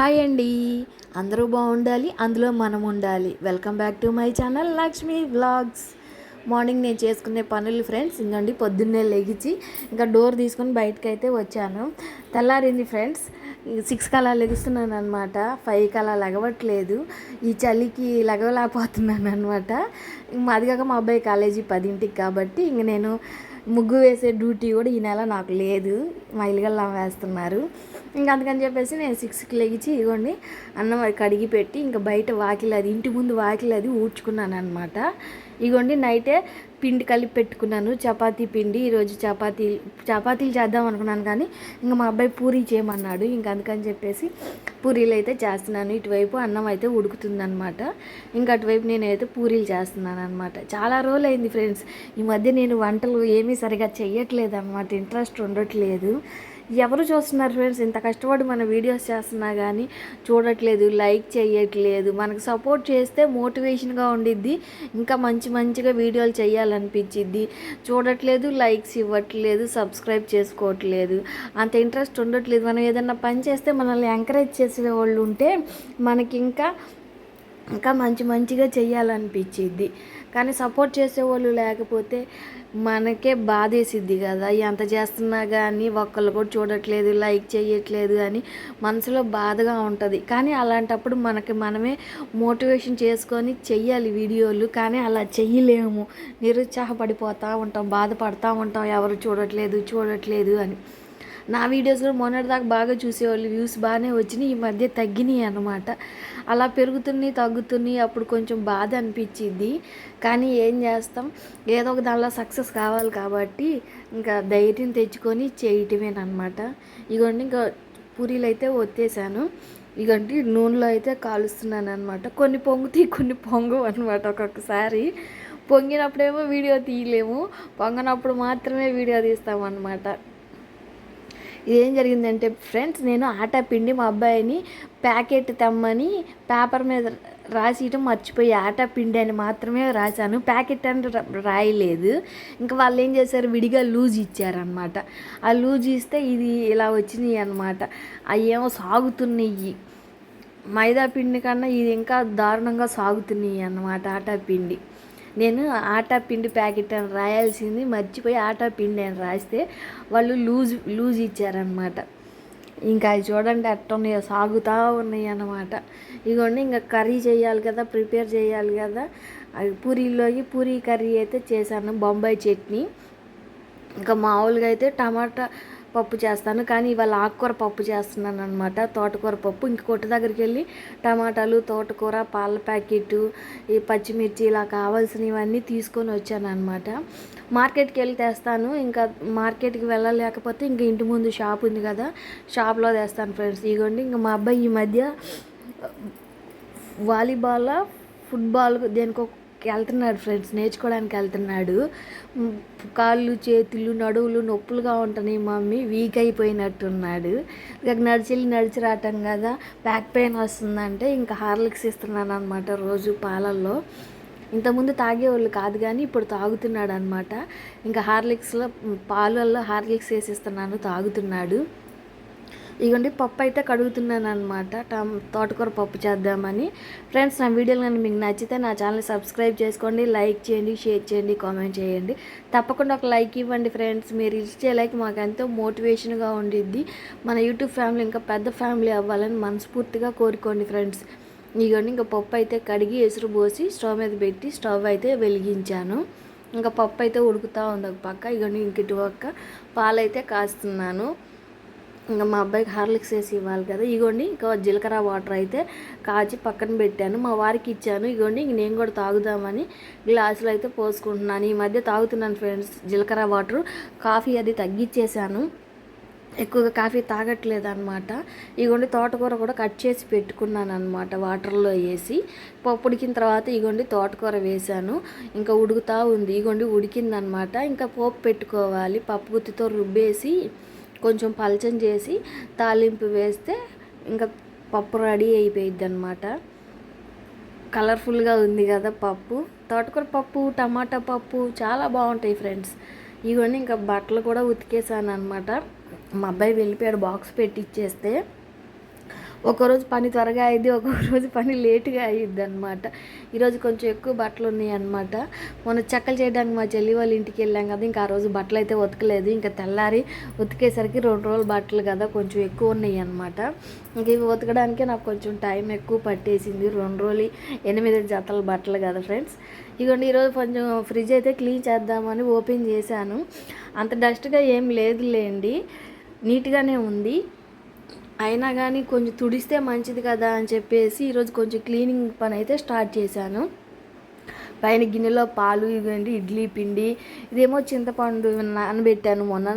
Hi అండి. అందరూ బాగుండాలి అందులో మనం ఉండాలి. Welcome back to my channel Lakshmi vlogs morning నేను చేసుకునే పనులు ఫ్రెండ్స్ ఇంకండి పొద్దున్నే లెగిచి ఇంకా డోర్ తీసుకొని బయటకు అయితే వచ్చాను. తెల్లారింది ఫ్రెండ్స్ సిక్స్ కలా లెగుస్తున్నాను అనమాట ఫైవ్కి అలా లెగవట్లేదు. ఈ చలికి లెగవలేకపోతున్నాను అనమాట మాది కాక మా అబ్బాయి కాలేజీ పదింటికి కాబట్టి ఇంక నేను ముగ్గు వేసే డ్యూటీ కూడా ఈ నెల నాకు లేదు. మా ఇల్లుగల్లా వేస్తున్నారు. ఇంకా అందుకని చెప్పేసి నేను సిక్స్కి లెగిచి ఇదిగోండి అన్నం అది కడిగి పెట్టి ఇంకా బయట వాకిలి అది ఇంటి ముందు వాకిలి అది ఊడ్చుకున్నాను అనమాట ఇగోండి నైటే పిండి కలిపి పెట్టుకున్నాను. చపాతీ పిండి ఈరోజు చపాతీ చపాతీలు చేద్దాం అనుకున్నాను కానీ ఇంకా మా అబ్బాయి పూరీ చేయమన్నాడు. ఇంకా అందుకని చెప్పేసి పూరీలు అయితే చేస్తున్నాను. ఇటువైపు అన్నం అయితే ఉడుకుతుందనమాట ఇంకా అటువైపు నేనైతే పూరీలు చేస్తున్నాను అనమాట చాలా రోజులు అయింది ఫ్రెండ్స్. ఈ మధ్య నేను వంటలు ఏమీ సరిగా చెయ్యట్లేదు అనమాట ఇంట్రెస్ట్ ఉండట్లేదు. ఎవరు చూస్తున్నారు ఫ్రెండ్స్ ఇంత కష్టపడి మన వీడియోస్ చేస్తున్నా కానీ చూడట్లేదు లైక్ చేయట్లేదు మనకు సపోర్ట్ చేస్తే మోటివేషన్గా ఉండిద్ది. ఇంకా మంచి మంచిగా వీడియోలు చేయాలనిపించిద్ది చూడట్లేదు లైక్స్ ఇవ్వట్లేదు సబ్స్క్రైబ్ చేసుకోవట్లేదు. అంత ఇంట్రెస్ట్ ఉండట్లేదు. మనం ఏదన్నా పని చేస్తే మనల్ని ఎంకరేజ్ చేసే వాళ్ళు ఉంటే మనకి ఇంకా ఇంకా మంచి మంచిగా చేయాలనిపించిద్ది కానీ సపోర్ట్ చేసేవాళ్ళు లేకపోతే మనకే బాధేసిద్ది కదా. ఎంత చేస్తున్నా కానీ ఒక్కళ్ళు కూడా చూడట్లేదు లైక్ చేయట్లేదు అని మనసులో బాధగా ఉంటుంది. కానీ అలాంటప్పుడు మనకి మనమే మోటివేషన్ చేసుకొని చెయ్యాలి వీడియోలు. కానీ అలా చెయ్యలేము. నిరుత్సాహపడిపోతూ ఉంటాం బాధపడతా ఉంటాం. ఎవరు చూడట్లేదు చూడట్లేదు అని. నా వీడియోస్ కూడా మొన్నటిదాకా బాగా చూసేవాళ్ళు వ్యూస్ బాగానే వచ్చినాయి ఈ మధ్య తగ్గినాయి అనమాట అలా పెరుగుతున్నాయి తగ్గుతున్నాయి అప్పుడు కొంచెం బాధ అనిపించింది కానీ ఏం చేస్తాం? ఏదో ఒక దానిలో సక్సెస్ కావాలి కాబట్టి ఇంకా ధైర్యం తెచ్చుకొని చేయటమేనమాట ఇగోండి ఇంకా పూరీలు అయితే ఒత్తేసాను. ఇదిగోండి నూనెలో అయితే కాలుస్తున్నాను అనమాట కొన్ని పొంగుతాయి కొన్ని పొంగవు అనమాట ఒక్కొక్కసారి. పొంగినప్పుడేమో వీడియో తీయలేము. పొంగనప్పుడు మాత్రమే వీడియో తీస్తామన్నమాట. ఇదేం జరిగిందంటే ఫ్రెండ్స్ నేను ఆటా పిండి మా అబ్బాయిని ప్యాకెట్ తెమ్మని పేపర్ మీద రాసియటం మర్చిపోయి ఆటా పిండి అని మాత్రమే రాశాను. ప్యాకెట్ అని రాయలేదు. ఇంకా వాళ్ళు ఏం చేశారు? విడిగా లూజ్ ఇచ్చారనమాట ఆ లూజ్ ఇస్తే ఇది ఇలా వచ్చినాయి అనమాట అవి ఏమో సాగుతున్నాయి. మైదా పిండి కన్నా ఇది ఇంకా దారుణంగా సాగుతున్నాయి అన్నమాట ఆటా పిండి. నేను ఆటా పిండి ప్యాకెట్ అని రాయాల్సింది మర్చిపోయి ఆటా పిండి అని రాస్తే వాళ్ళు లూజ్ లూజ్ ఇచ్చారనమాట ఇంకా అది చూడండి అట్టున్నాయో సాగుతూ ఉన్నాయి అన్నమాట. ఇగోండి ఇంకా కర్రీ చేయాలి కదా ప్రిపేర్ చేయాలి కదా. అది పూరీలోకి పూరీ కర్రీ అయితే చేశాను బొంబాయి చట్నీ. ఇంకా మామూలుగా అయితే టమాటా పప్పు చేస్తాను. కానీ ఇవాళ ఆకుకూర పప్పు చేస్తున్నాను అనమాట తోటకూర పప్పు. ఇంక కొట్టు దగ్గరికి వెళ్ళి టమాటాలు తోటకూర పాల ప్యాకెట్ ఈ పచ్చిమిర్చి ఇలా కావాల్సినవన్నీ తీసుకొని వచ్చాను అనమాట మార్కెట్కి వెళ్ళి తెస్తాను. ఇంకా మార్కెట్కి వెళ్ళలేకపోతే ఇంకా ఇంటి ముందు షాప్ ఉంది కదా షాప్లో తెస్తాను ఫ్రెండ్స్. ఇగోండి ఇంకా మా అబ్బాయి ఈ మధ్య వాలీబాల్ ఫుట్బాల్ దేనికో వెళ్తున్నాడు ఫ్రెండ్స్ నేర్చుకోవడానికి వెళ్తున్నాడు. కాళ్ళు చేతులు నడువులు నొప్పులుగా ఉంటున్నాయి మమ్మీ వీక్ అయిపోయినట్టున్నాడు. ఇక నడిచి నడిచి రావటం కదా బ్యాక్ పెయిన్ వస్తుందంటే ఇంకా హార్లిక్స్ ఇస్తున్నాను అనమాట రోజు పాలల్లో. ఇంతకుముందు తాగేవాళ్ళు కాదు కానీ ఇప్పుడు తాగుతున్నాడు అనమాట ఇంకా హార్లిక్స్లో పాలల్లో హార్లిక్స్ వేసిస్తున్నాను తాగుతున్నాడు. ఇగోండి పప్పు అయితే కడుగుతున్నాను అనమాట తోటకూర పప్పు చేద్దామని. ఫ్రెండ్స్ నా వీడియోలు కానీ మీకు నచ్చితే నా ఛానల్ సబ్స్క్రైబ్ చేసుకోండి లైక్ చేయండి షేర్ చేయండి కామెంట్ చేయండి. తప్పకుండా ఒక లైక్ ఇవ్వండి ఫ్రెండ్స్. మీరు ఇచ్చే లైక్ మాకు ఎంతో మోటివేషన్గా ఉండిద్ది. మన యూట్యూబ్ ఫ్యామిలీ ఇంకా పెద్ద ఫ్యామిలీ అవ్వాలని మనస్ఫూర్తిగా కోరుకోండి ఫ్రెండ్స్. ఇగోండి ఇంకా పప్పు అయితే కడిగి ఎసురు పోసి స్టవ్ మీద పెట్టి స్టవ్ అయితే వెలిగించాను. ఇంకా పప్పు అయితే ఉడుకుతూ ఉంది ఒక పక్క. ఇగోండి ఇంక ఇటు పక్క పాలైతే కాస్తున్నాను. ఇంకా మా అబ్బాయికి హార్లిక్స్ వేసి ఇవ్వాలి కదా. ఇగోండి ఇంకా జీలకర్ర వాటర్ అయితే కాచి పక్కన పెట్టాను. మా వారికి ఇచ్చాను. ఇగోండి ఇంక నేను కూడా తాగుదామని గ్లాసులో అయితే పోసుకుంటున్నాను. ఈ మధ్య తాగుతున్నాను ఫ్రెండ్స్ జీలకర్ర వాటర్. కాఫీ అది తగ్గించేశాను ఎక్కువగా కాఫీ తాగట్లేదు అనమాట ఇగోండి తోటకూర కూడా కట్ చేసి పెట్టుకున్నాను అనమాట వాటర్లో వేసి. పప్పుడికిన తర్వాత ఇగోండి తోటకూర వేసాను. ఇంకా ఉడుకుతూ ఉంది. ఇగోండి ఉడికిందనమాట ఇంకా పోపు పెట్టుకోవాలి. పప్పు గుత్తితో రుబ్బేసి కొంచెం పలచం చేసి తాలింపు వేస్తే ఇంకా పప్పు రెడీ అయిపోయిద్ది అనమాట కలర్ఫుల్గా ఉంది కదా పప్పు. తోటకూర పప్పు టమాటా పప్పు చాలా బాగుంటాయి ఫ్రెండ్స్. ఇవన్నీ ఇంకా బట్టలు కూడా ఉతికేసాను అనమాట మా అబ్బాయి వెళ్ళిపోయాడు బాక్స్ పెట్టి ఇచ్చేస్తే ఒక్కరోజు పని త్వరగా అయింది ఒక్కొక్క రోజు పని లేటుగా అయ్యిద్ది అనమాట ఈరోజు కొంచెం ఎక్కువ బట్టలు ఉన్నాయి అనమాట మొన్న చెక్కలు చేయడానికి మా చెల్లి వాళ్ళ ఇంటికి వెళ్ళాం కదా ఇంకా ఆ రోజు బట్టలు అయితే ఉతకలేదు. ఇంకా తెల్లారి ఉతికేసరికి రెండు రోజులు బట్టలు కదా కొంచెం ఎక్కువ ఉన్నాయి అనమాట ఇంక ఇవి ఉతకడానికే నాకు కొంచెం టైం ఎక్కువ పట్టేసింది. రెండు రోజులు ఎనిమిది జతల బట్టలు కదా ఫ్రెండ్స్. ఇదిగోండి ఈరోజు కొంచెం ఫ్రిడ్జ్ అయితే క్లీన్ చేద్దామని ఓపెన్ చేశాను. అంత డస్ట్గా ఏం లేదులేండి. నీట్గానే ఉంది. అయినా కానీ కొంచెం తుడిస్తే మంచిది కదా అని చెప్పేసి ఈరోజు కొంచెం క్లీనింగ్ పని అయితే స్టార్ట్ చేశాను. పైన గిన్నెలో పాలు ఇవ్వండి ఇడ్లీ పిండి ఇదేమో చింతపండు నానబెట్టాను మొన్న.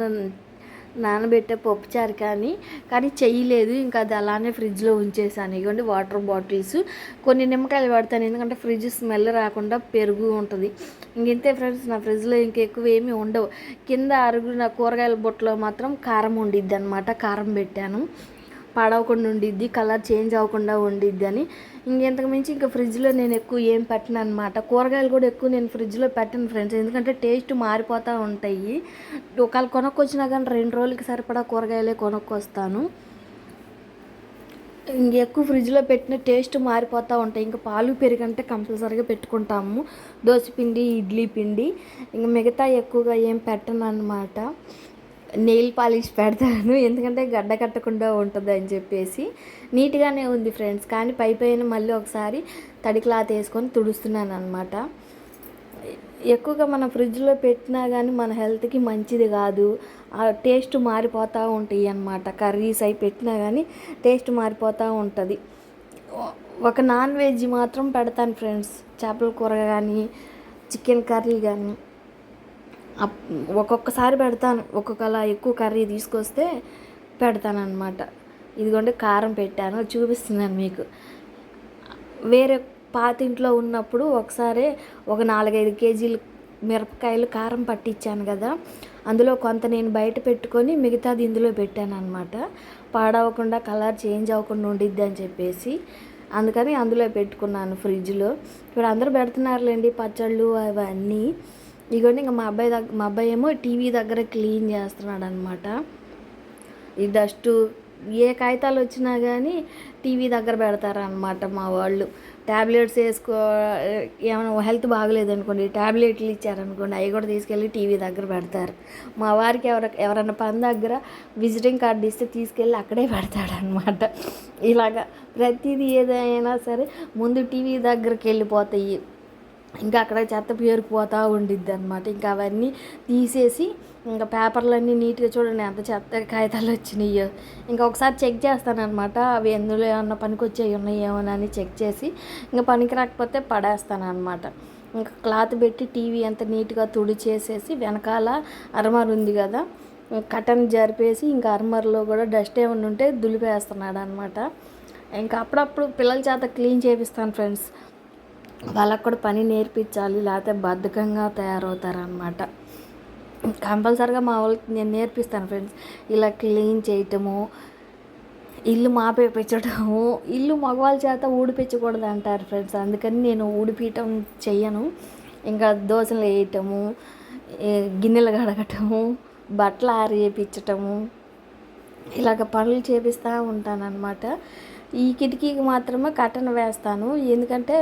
నానబెట్టే పప్పుచారు కానీ కానీ చేయలేదు. ఇంకా అది అలానే ఫ్రిడ్జ్లో ఉంచేసాను ఇవ్వండి వాటర్ బాటిల్స్. కొన్ని నిమ్మకాయలు పడతాను ఎందుకంటే ఫ్రిడ్జ్ స్మెల్ రాకుండా పెరుగు ఉంటుంది. ఇంకెంతే ఫ్రెండ్స్ నా ఫ్రిడ్జ్లో ఇంకెక్కువ ఏమీ ఉండవు. కింద అరుగు నా కూరగాయల బుట్టలో మాత్రం కారం ఉండిద్ది అనమాట కారం పెట్టాను. పాడవకుండా ఉండిద్ది కలర్ చేంజ్ అవ్వకుండా ఉండిద్ది అని. ఇంకెంతకు మించి ఇంకా ఫ్రిడ్జ్లో నేను ఎక్కువ ఏం పెట్టను అనమాట కూరగాయలు కూడా ఎక్కువ నేను ఫ్రిడ్జ్లో పెట్టను ఫ్రెండ్స్. ఎందుకంటే టేస్ట్ మారిపోతూ ఉంటాయి. ఒకవేళ కొనుక్కొచ్చినా కానీ రెండు రోజులకి సరిపడా కూరగాయలే కొనుక్కొస్తాను. ఇంకెక్కువ ఫ్రిడ్జ్లో పెట్టిన టేస్ట్ మారిపోతూ ఉంటాయి. ఇంకా పాలు పెరిగంటే కంపల్సరీగా పెట్టుకుంటాము. దోశ పిండి ఇడ్లీ పిండి. ఇంకా మిగతా ఎక్కువగా ఏం పెట్టను అనమాట నెయిల్ పాలిష్ పెడతాను. ఎందుకంటే గడ్డ కట్టకుండా ఉంటుంది అని చెప్పేసి నీట్గానే ఉంది ఫ్రెండ్స్. కానీ పై పైన మళ్ళీ ఒకసారి తడి క్లాత్ వేసుకొని తుడుస్తున్నాను అనమాట ఎక్కువగా మనం ఫ్రిడ్జ్లో పెట్టినా కానీ మన హెల్త్కి మంచిది కాదు. ఆ టేస్ట్ మారిపోతూ ఉంటాయి అన్నమాట. కర్రీస్ అవి పెట్టినా కానీ టేస్ట్ మారిపోతూ ఉంటుంది. ఒక నాన్ వెజ్ మాత్రం పెడతాను ఫ్రెండ్స్. చేపల కూర కానీ చికెన్ కర్రీ కానీ ఒక్కొక్కసారి పెడతాను. ఒక్కొక్కలా ఎక్కువ కర్రీ తీసుకొస్తే పెడతానమాట ఇదిగోండి కారం పెట్టాను. చూపిస్తున్నాను మీకు. వేరే పాతింట్లో ఉన్నప్పుడు ఒకసారి ఒక నాలుగైదు కేజీలు మిరపకాయలు కారం పట్టించాను కదా. అందులో కొంత నేను బయట పెట్టుకొని మిగతాది ఇందులో పెట్టాను అనమాట పాడవకుండా కలర్ చేంజ్ అవ్వకుండా ఉండిద్ది అని చెప్పేసి అందుకని అందులో పెట్టుకున్నాను ఫ్రిడ్జ్లో. ఇప్పుడు అందరూ పెడుతున్నారులేండి పచ్చళ్ళు అవన్నీ. ఇదిగోండి ఇంకా మా అబ్బాయి దగ్గర మా అబ్బాయి ఏమో టీవీ దగ్గర క్లీన్ చేస్తున్నాడు అనమాట ఈ డస్ట్ ఏ కాగితాలు వచ్చినా కానీ టీవీ దగ్గర పెడతారనమాట మా వాళ్ళు. ట్యాబ్లెట్స్ వేసుకో ఏమైనా హెల్త్ బాగలేదనుకోండి ట్యాబ్లెట్లు ఇచ్చారనుకోండి అవి కూడా తీసుకెళ్ళి టీవీ దగ్గర పెడతారు. మా వారికి ఎవర ఎవరైనా పని దగ్గర విజిటింగ్ కార్డు ఇస్తే తీసుకెళ్ళి అక్కడే పెడతాడనమాట ఇలాగా ప్రతిదీ ఏదైనా సరే ముందు టీవీ దగ్గరికి వెళ్ళిపోతాయి ఇంకా అక్కడ చెత్త పేరుకుపోతూ ఉండిద్ది అనమాట ఇంకా అవన్నీ తీసేసి ఇంకా పేపర్లన్నీ నీట్గా చూడండి ఎంత చెత్త కాగితాలు వచ్చినాయో. ఇంకా ఒకసారి చెక్ చేస్తానమాట అవి ఎందులో ఏమన్నా పనికి ఉన్నాయేమో అని చెక్ చేసి ఇంకా పనికి రాకపోతే పడేస్తానమాట ఇంకా క్లాత్ పెట్టి టీవీ ఎంత నీట్గా తుడిచేసేసి వెనకాల అరమార్ ఉంది కదా కటన్ జరిపేసి ఇంకా అరమర్లో కూడా డస్ట్ ఏమైనా ఉంటే దులిపేస్తున్నాడు అనమాట ఇంకా అప్పుడప్పుడు పిల్లల చేత క్లీన్ చేపిస్తాను ఫ్రెండ్స్. వాళ్ళకు కూడా పని నేర్పించాలి లేకపోతే బద్ధకంగా తయారవుతారనమాట కంపల్సరిగా మా వాళ్ళకి నేను నేర్పిస్తాను ఫ్రెండ్స్. ఇలా క్లీన్ చేయటము ఇల్లు మాపేపించడము ఇల్లు మగవాళ్ళ చేత ఊడిపించకూడదు అంటారు ఫ్రెండ్స్. అందుకని నేను ఊడిపించటం చెయ్యను. ఇంకా దోశలు వేయటము గిన్నెలు కడగటము బట్టలు ఆరేపించటము ఇలాగ పనులు చేపిస్తూ ఉంటానన్నమాట. ఈ కిటికీకి మాత్రమే కట్టన వేస్తాను. ఎందుకంటే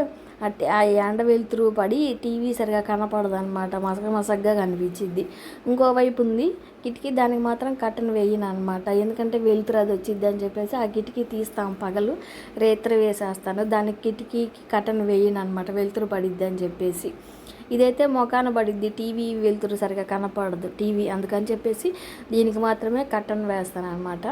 ఆ ఎండ వెలుతురు పడి టీవీ సరిగా కనపడదు అనమాట మసగ మసగ్గా కనిపించింది ఇంకోవైపు ఉంది. కిటికీ దానికి మాత్రం కట్టన్ వేయను అనమాట ఎందుకంటే వెలుతురు అది వచ్చింది అని చెప్పేసి ఆ కిటికీ తీస్తాం పగలు. రేత్ర వేసేస్తాను. దానికి కిటికీకి కట్టన్ వేయను అనమాట వెలుతురు పడిద్ది అని చెప్పేసి. ఇదైతే మొఖాన పడిద్ది. టీవీ వెలుతురు సరిగా కనపడదు. టీవీ అందుకని చెప్పేసి దీనికి మాత్రమే కట్టన్ వేస్తాను అనమాట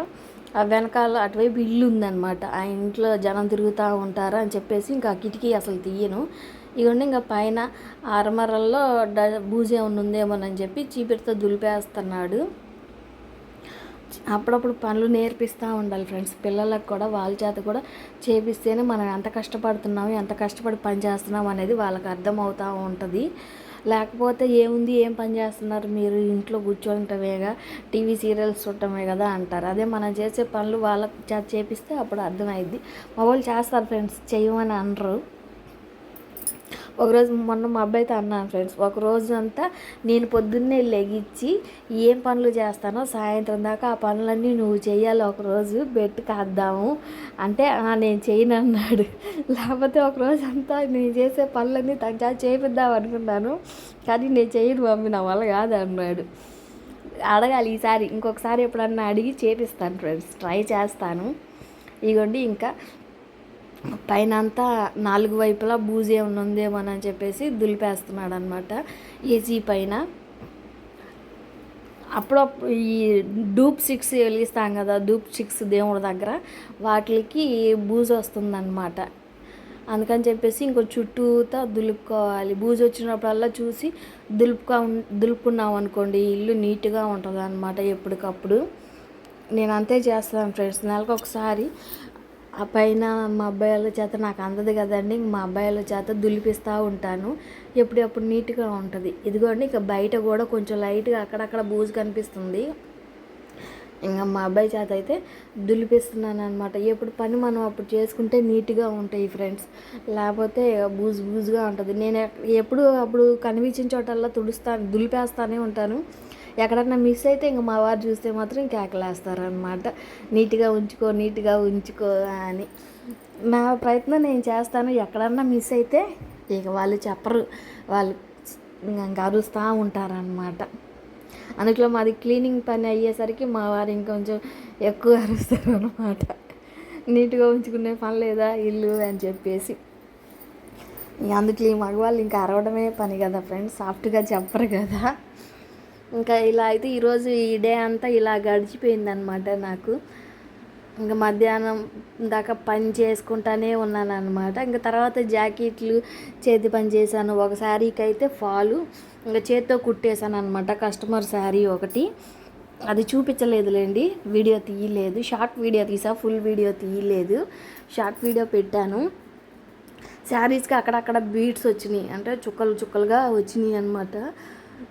వెనకాల అటువైపు ఇల్లు ఉందన్నమాట. ఆ ఇంట్లో జనం తిరుగుతూ ఉంటారా అని చెప్పేసి ఇంకా కిటికీ అసలు తీయను. ఇవ్వండి ఇంకా పైన అరమరల్లో డ బూజు ఏమైనా ఉందేమోనని చెప్పి చీపిరితో దులిపేస్తున్నాడు. అప్పుడప్పుడు పనులు నేర్పిస్తూ ఉండాలి ఫ్రెండ్స్. పిల్లలకు కూడా వాళ్ళ చేత కూడా చేపిస్తేనే మనం ఎంత కష్టపడుతున్నాము ఎంత కష్టపడి పని చేస్తున్నాం అనేది వాళ్ళకి అర్థమవుతూ ఉంటుంది. లేకపోతే ఏముంది ఏం పని చేస్తున్నారు? మీరు ఇంట్లో కూర్చోటమేగా టీవీ సీరియల్స్ చూడటమే కదా అంటారు. అదే మనం చేసే పనులు వాళ్ళకి చేపిస్తే అప్పుడు అర్థమైద్ది. మా వాళ్ళు చేస్తారు ఫ్రెండ్స్ చేయమని అనరు. ఒకరోజు మొన్న మా అబ్బాయితో అన్నాను ఫ్రెండ్స్ ఒకరోజు అంతా నేను పొద్దున్నే లెగిచ్చి ఏం పనులు చేస్తానో సాయంత్రం దాకా ఆ పనులన్నీ నువ్వు చేయాలి ఒకరోజు బెట్ కాద్దాము. అంటే నేను చేయను అన్నాడు. లేకపోతే ఒకరోజు అంతా నేను చేసే పనులన్నీ తగ్గా చేపిద్దాం అనుకున్నాను. కానీ నేను చేయను మమ్మీ నా వల్ల కాదు అన్నాడు. అడగాలి ఈసారి ఇంకొకసారి ఎప్పుడన్నా అడిగి చేపిస్తాను ఫ్రెండ్స్ ట్రై చేస్తాను. ఇగోండి ఇంకా పైన అంతా నాలుగు వైపులా బూజు ఏమైనా ఉందేమోనని చెప్పేసి దులిపేస్తున్నాడు అనమాట ఏసీ పైన. అప్పుడప్పుడు ఈ డూప్ సిక్స్ వెలిగిస్తాం కదా డూప్ సిక్స్ దేవుడి దగ్గర వాటికి బూజు వస్తుందన్నమాట అందుకని చెప్పేసి ఇంకో చుట్టూతా దులుపుకోవాలి. బూజు వచ్చినప్పుడల్లా చూసి దులుపుకో దులుపుకున్నాం అనుకోండి ఇల్లు నీట్గా ఉంటుంది అనమాట ఎప్పటికప్పుడు. నేను అంతే చేస్తాను ఫ్రెండ్స్ నెలకు ఒకసారి ఆ పైన మా అబ్బాయిల చేత నాకు అందదు కదండి మా అబ్బాయిల చేత దులిపిస్తూ ఉంటాను. ఎప్పుడప్పుడు నీట్గా ఉంటుంది. ఇదిగోండి ఇక బయట కూడా కొంచెం లైట్గా అక్కడక్కడ బూజు కనిపిస్తుంది. ఇంకా మా అబ్బాయి చేత అయితే దులిపిస్తున్నాను అనమాట ఎప్పుడు పని మనం అప్పుడు చేసుకుంటే నీట్గా ఉంటాయి ఫ్రెండ్స్. లేకపోతే బూజు బూజుగా ఉంటుంది. నేను ఎప్పుడు అప్పుడు కనిపించిన చోటల్లా తుడుస్తాను దులిపేస్తానే ఉంటాను. ఎక్కడన్నా మిస్ అయితే ఇంక మా వారు చూస్తే మాత్రం కేకలేస్తారు అనమాట నీట్గా ఉంచుకో నీట్గా ఉంచుకో అని. నా ప్రయత్నం నేను చేస్తాను. ఎక్కడన్నా మిస్ అయితే ఇక వాళ్ళు చెప్పరు. వాళ్ళు ఇంకా అరుస్తూ ఉంటారనమాట అందులో మాది క్లీనింగ్ పని అయ్యేసరికి మా వారు ఇంకొంచెం ఎక్కువ అరుస్తారు అనమాట నీట్గా ఉంచుకునే పని లేదా ఇల్లు అని చెప్పేసి. అందుకే ఈ మగవాళ్ళు ఇంకా అరవడమే పని కదా ఫ్రెండ్స్. సాఫ్ట్గా చెప్పరు కదా. ఇంకా ఇలా అయితే ఈరోజు ఈ డే అంతా ఇలా గడిచిపోయిందనమాట నాకు. ఇంకా మధ్యాహ్నం దాకా పని చేసుకుంటానే ఉన్నాను అనమాట ఇంకా తర్వాత జాకెట్లు చేతి పని చేశాను. ఒక శారీకి అయితే ఫాలు ఇంకా చేత్తో కుట్టేశాను అనమాట కస్టమర్ శారీ ఒకటి. అది చూపించలేదులేండి వీడియో తీయలేదు. షార్ట్ వీడియో తీసా ఫుల్ వీడియో తీయలేదు. షార్ట్ వీడియో పెట్టాను. శారీస్కి అక్కడక్కడ బీట్స్ వచ్చినాయి. అంటే చుక్కలు చుక్కలుగా వచ్చినాయి అనమాట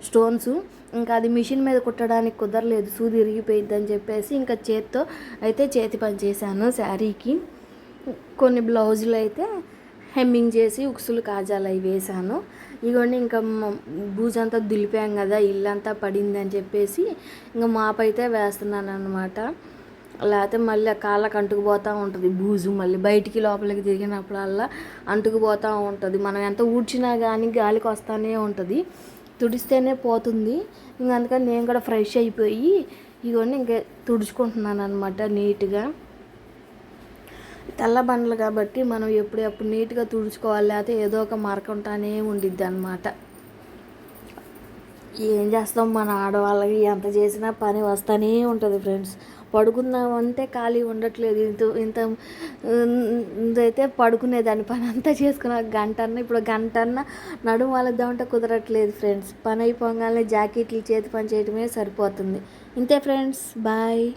స్టోన్స్. ఇంకా అది మిషన్ మీద కుట్టడానికి కుదరలేదు. సూది ఇరిగిపోయిద్ది అని చెప్పేసి ఇంకా చేత్తో అయితే చేతి పని చేశాను శారీకి. కొన్ని బ్లౌజులు అయితే హెమ్మింగ్ చేసి ఉక్సులు కాజాలు అవి వేశాను. ఇగోండి ఇంకా భూజంతా దులిపాం కదా ఇల్లంతా పడింది అని చెప్పేసి ఇంకా మాపైతే వేస్తున్నాను అనమాట లేకపోతే మళ్ళీ కాళ్ళకు అంటుకుపోతూ ఉంటుంది బూజు మళ్ళీ. బయటికి లోపలికి తిరిగినప్పుడల్లా అంటుకుపోతూ ఉంటుంది. మనం ఎంత ఊడ్చినా కానీ గాలికి వస్తూనే ఉంటుంది. తుడిస్తేనే పోతుంది. ఇంక అందుకని నేను కూడా ఫ్రెష్ అయిపోయి ఇవన్నీ ఇంకా తుడుచుకుంటున్నాను అనమాట నీట్గా. తెల్ల బండలు కాబట్టి మనం ఎప్పుడెప్పుడు నీట్గా తుడుచుకోవాలి. లేకపోతే ఏదో ఒక మరకుంటానే ఉండిద్ది అనమాట ఏం చేస్తాం మన ఆడవాళ్ళకి ఎంత చేసినా పని వస్తూనే ఉంటుంది ఫ్రెండ్స్. పడుకుందామంటే ఖాళీ ఉండట్లేదు. ఇంత ఇంత అయితే పడుకునేదాన్ని పని అంతా చేసుకున్న గంటన్న ఇప్పుడు గంటన్న నడుము వాళ్ళద్దామంటే కుదరట్లేదు ఫ్రెండ్స్. పని అయిపోగానే జాకెట్లు చేతి పని చేయడమే సరిపోతుంది. ఇంతే ఫ్రెండ్స్. బాయ్.